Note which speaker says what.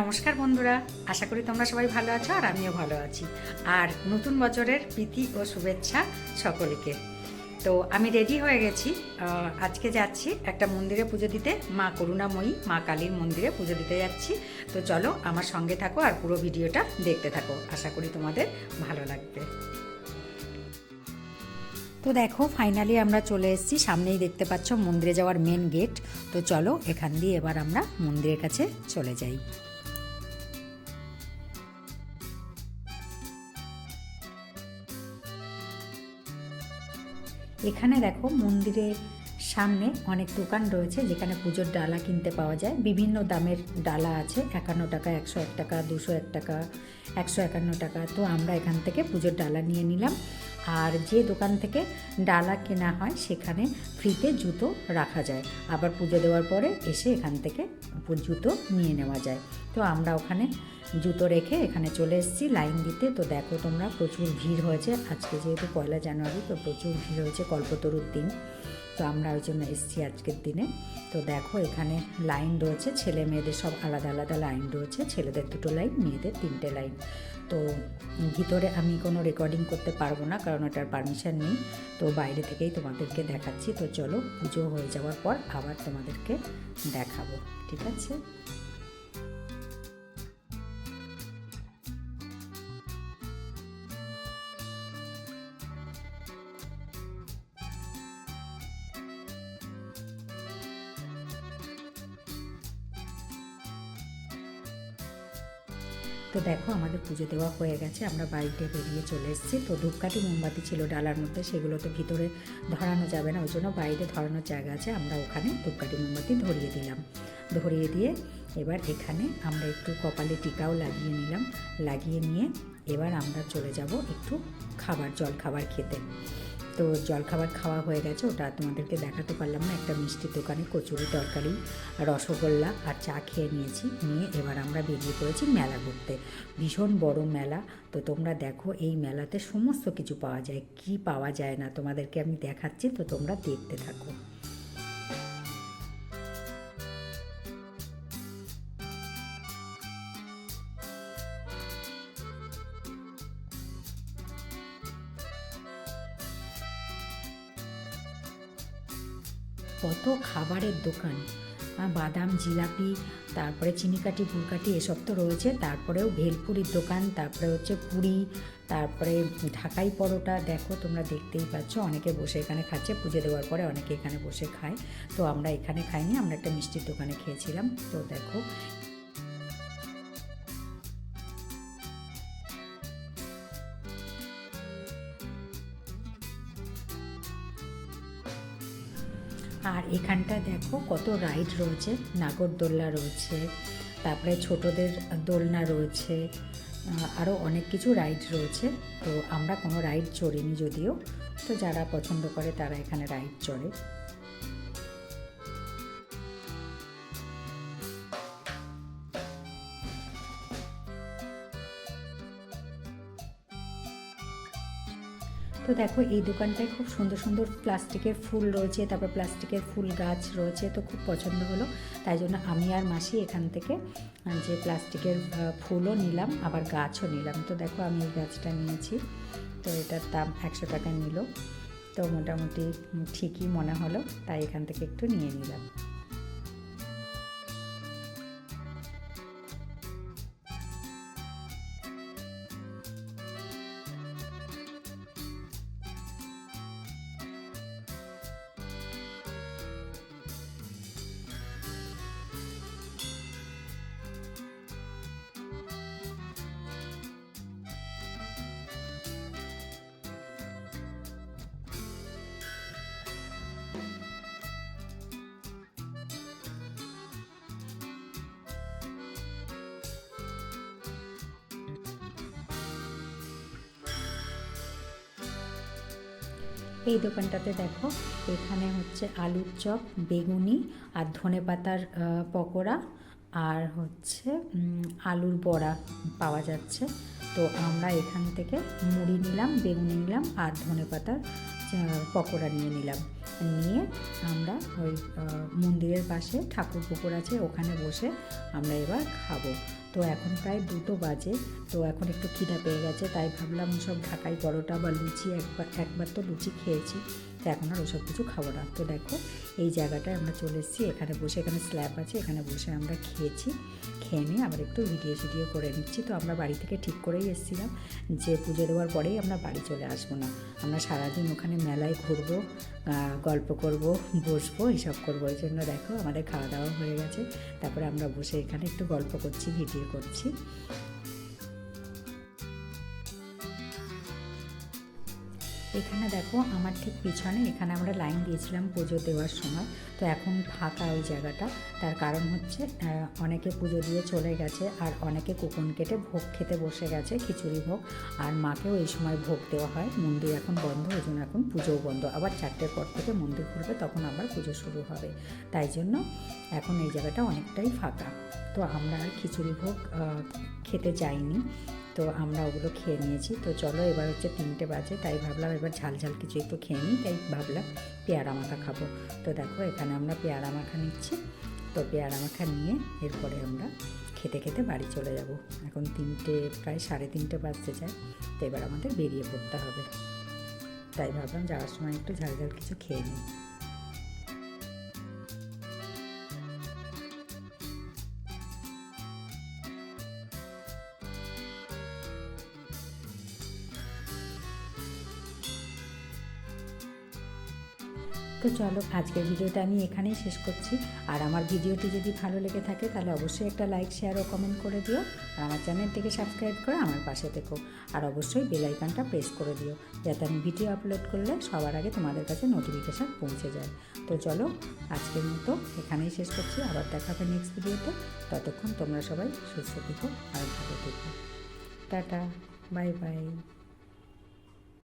Speaker 1: নমস্কার বন্ধুরা, আশা করি তোমরা সবাই ভালো আছো আর আমিও ভালো আছি। আর নতুন বছরের প্রীতি ও শুভেচ্ছা সকলকে। তো আমি রেডি হয়ে গেছি। আজকে যাচ্ছি একটা মন্দিরে পুজো দিতে। মা করুণাময়ী, মা কালীর মন্দিরে পুজো দিতে যাচ্ছি। তো চলো আমার সঙ্গে থাকো আর পুরো ভিডিওটা দেখতে থাকো। আশা করি তোমাদের ভালো লাগবে। তো দেখো ফাইনালি আমরা চলে এসেছি। সামনেই দেখতে পাচ্ছ মন্দিরে যাওয়ার মেন গেট তো চলো এখান দিয়ে এবার আমরা মন্দিরের কাছে চলে যাই। এখানে দেখো মন্দিরের সামনে অনেক দোকান রয়েছে, যেখানে পুজোর ডালা কিনতে পাওয়া যায়। বিভিন্ন দামের ডালা আছে, একান্ন টাকা, একশো এক টাকা, দুশো এক টাকা, একশো একান্ন টাকা। তো আমরা এখান থেকে পুজোর ডালা নিয়ে নিলাম। আর যে দোকান থেকে ডালা কেনা হয়, সেখানে ফ্রিতে জুতো রাখা যায়। আবার পুজো দেওয়ার পরে এসে এখান থেকে জুতো নিয়ে নেওয়া যায়। তো আমরা ওখানে জুতো রেখে এখানে চলে এসেছি লাইন দিতে। তো দেখো তোমরা, প্রচুর ভিড় হয়েছে। আজকে যেহেতু পয়লা জানুয়ারি, তো প্রচুর ভিড় হয়েছে কল্পতরুর দিন। তো আমরা ওই জন্য এসেছি আজকের দিনে। তো দেখো এখানে লাইন রয়েছে, ছেলে মেয়েদের সব আলাদা আলাদা লাইন রয়েছে। ছেলেদের দুটো লাইন, মেয়েদের তিনটে লাইন। তো ভিতরে আমি কোনো রেকর্ডিং করতে পারব না, কারণ ওটার পারমিশন নেই। তো বাইরে থেকেই তোমাদেরকে দেখাচ্ছি। তো চলো পুজো হয়ে যাওয়ার পর আবার তোমাদেরকে দেখাবো। ঠিক আছে? তো দেখো, আমাদের পুজো দেওয়া হয়ে গেছে, আমরা বাড়িতে বেরিয়ে চলে এসেছি। তো ধূপকাঠি, মোমবাতি ছিল ডালার মধ্যে সেগুলো তো ভিতরে ধরানো যাবে না, ওই জন্য বাইরে ধরানোর জায়গা আছে, আমরা ওখানে ধূপকাঠি, মোমবাতি ধরিয়ে দিলাম। ধরিয়ে দিয়ে এবার এখানে আমরা একটু কপালে টিকাও লাগিয়ে নিলাম, লাগিয়ে নিয়ে এবার আমরা চলে যাব একটু খাবার জল খাবার খেতে। তো জলখাবার খাওয়া হয়ে গেছে, ওটা তোমাদেরকে দেখাতে পারলাম না। একটা মিষ্টির দোকানে কচুরি তরকারি, রসগোল্লা আর চা খেয়ে নিয়েছি। নিয়ে এবার আমরা বেরিয়ে পড়েছি মেলা ঘুরতে। ভীষণ বড় মেলা। তো তোমরা দেখো, এই মেলাতে সমস্ত কিছু পাওয়া যায়। কি পাওয়া যায় না তোমাদেরকে আমি দেখাচ্ছি, তো তোমরা দেখতে থাকো। কত খাবারের দোকান। বাদাম, জিলাপি, তারপরে চিনিকাঠি গুড়কাঠি এসব তো রয়েছে। তারপরেও ভেলপুরির দোকান, তারপরে হচ্ছে পুরি, তারপরে ঢাকাই পরোটা। দেখো, তোমরা দেখতেই পাচ্ছ, অনেকে বসে এখানে খাচ্ছে, পুজো দেওয়ার পরে অনেকে এখানে বসে খায়। তো আমরা এখানে খাইনি, আমরা একটা মিষ্টির দোকানে খেয়েছিলাম। তো দেখো আর এখানটা দেখো কত রাইড রয়েছে নাগরদোল্লা রয়েছে, তারপরে ছোটদের দোলনা রয়েছে আরও অনেক কিছু রাইড রয়েছে। তো আমরা কোনো রাইড চড়িনি যদিও, তো যারা পছন্দ করে তারা এখানে রাইড চড়ে। তো দেখো, এই দোকানটায় খুব সুন্দর সুন্দর প্লাস্টিকের ফুল রয়েছে, তারপর প্লাস্টিকের ফুল গাছ রয়েছে, তো খুব পছন্দ হলো। তাই জন্য আমি আর মাসি এখান থেকে যে প্লাস্টিকের ফুলও নিলাম, আবার গাছও নিলাম। তো দেখো, আমি এই গাছটা নিয়েছি, তো এটার দাম একশো টাকা নিল। তো মোটামুটি ঠিকই মনে হলো, তাই এখান থেকে একটু নিয়ে নিলাম। এই দোকানটাতে দেখো, এখানে হচ্ছে আলুর চপ, বেগুনি আর ধনে পাতার পকোড়া আর হচ্ছে আলুর বড়া পাওয়া যাচ্ছে। তো আমরা এখান থেকে মুড়ি নিলাম, বেগুনি নিলাম আর ধনে পাতার পকোড়া নিয়ে নিলাম। নিয়ে আমরা ওই মন্দিরের পাশে ঠাকুর পুকুর আছে, ওখানে বসে আমরা এবার খাব। তো এখন প্রায় দুটো বাজে, তো এখন একটু খিদা পেয়ে গেছে, তাই ভাবলাম সব ঢাকাই পরোটা বা লুচি একবার একবার তো লুচি খেয়েছি। তো এখন আর ওসব কিছু খাব না। তো দেখো, এই জায়গাটায় আমরা চলে এসেছি। এখানে বসে, এখানে স্ল্যাব আছে, এখানে বসে আমরা খেয়েছি। খেয়ে নিয়ে আবার একটু ভিডিও সিডিও করে নিচ্ছি। তো আমরা বাড়ি থেকে ঠিক করেই এসেছিলাম যে পুজো দেওয়ার পরেই আমরা বাড়ি চলে আসব না। আমরা সারাদিন ওখানে মেলায় ঘুরবো গল্প করব, বসবো এইসব করব। এই জন্য দেখো আমাদের খাওয়া দাওয়া হয়ে গেছে। তারপরে আমরা বসে এখানে একটু গল্প করছি, ভিডিও করছি। এখানে দেখো, আমার ঠিক পিছনে এখানে আমরা লাইন দিয়েছিলাম পুজো দেওয়ার সময়। তো এখন ফাঁকা ওই জায়গাটা। তার কারণ হচ্ছে অনেকে পুজো দিয়ে চলে গেছে আর অনেকে কুপন কেটে ভোগ খেতে বসে গেছে, খিচুড়ি ভোগ। আর মাকেও এই সময় ভোগ দেওয়া হয়। মন্দির এখন বন্ধ, ওই জন্য এখন পুজোও বন্ধ। আবার চারটের পর থেকে মন্দির খুলবে, তখন আবার পুজো শুরু হবে। তাই জন্য এখন এই জায়গাটা অনেকটাই ফাঁকা। তো আমরা আর খিচুড়ি ভোগ খেতে যাইনি। তো আমরা ওগুলো খেয়ে নিয়েছি। তো চলো এবার হচ্ছে তিনটে বাজে, তাই ভাবলাম এবার ঝাল ঝাল কিছু একটু খেয়ে নিই, তাই ভাবলাম পেয়ারা মাখা খাব। তো দেখো এখানে আমরা পেয়ারা মাখা নিচ্ছি। তো পেয়ারা মাখা নিয়ে এরপরে আমরা খেতে খেতে বাড়ি চলে যাব। এখন তিনটে, প্রায় সাড়ে তিনটে বাজতে যায়, তো এবার আমাদের বেরিয়ে পড়তে হবে। তাই ভাবলাম যাওয়ার সময় একটু ঝাল ঝাল কিছু খেয়ে নিই। তো চলো, আজকের ভিডিওটা আমি এখানেই শেষ করছি। আর আমার ভিডিওটি যদি ভালো লেগে থাকে, তাহলে অবশ্যই একটা লাইক শেয়ার ও কমেন্ট করে দিও। আর আমার চ্যানেলটিকে সাবস্ক্রাইব করে আমার পাশে থেকো। আর অবশ্যই বেল আইকনটা প্রেস করে দিও, যাতে আমি ভিডিও আপলোড করলে সবার আগে তোমাদের কাছে নোটিফিকেশান পৌঁছে যায়। তো চলো, আজকের মতো এখানেই শেষ করছি। আবার দেখা হবে নেক্সট ভিডিওতে। ততক্ষণ তোমরা সবাই সুস্থ থেকো আর ভালো থেকো। Tata bye bye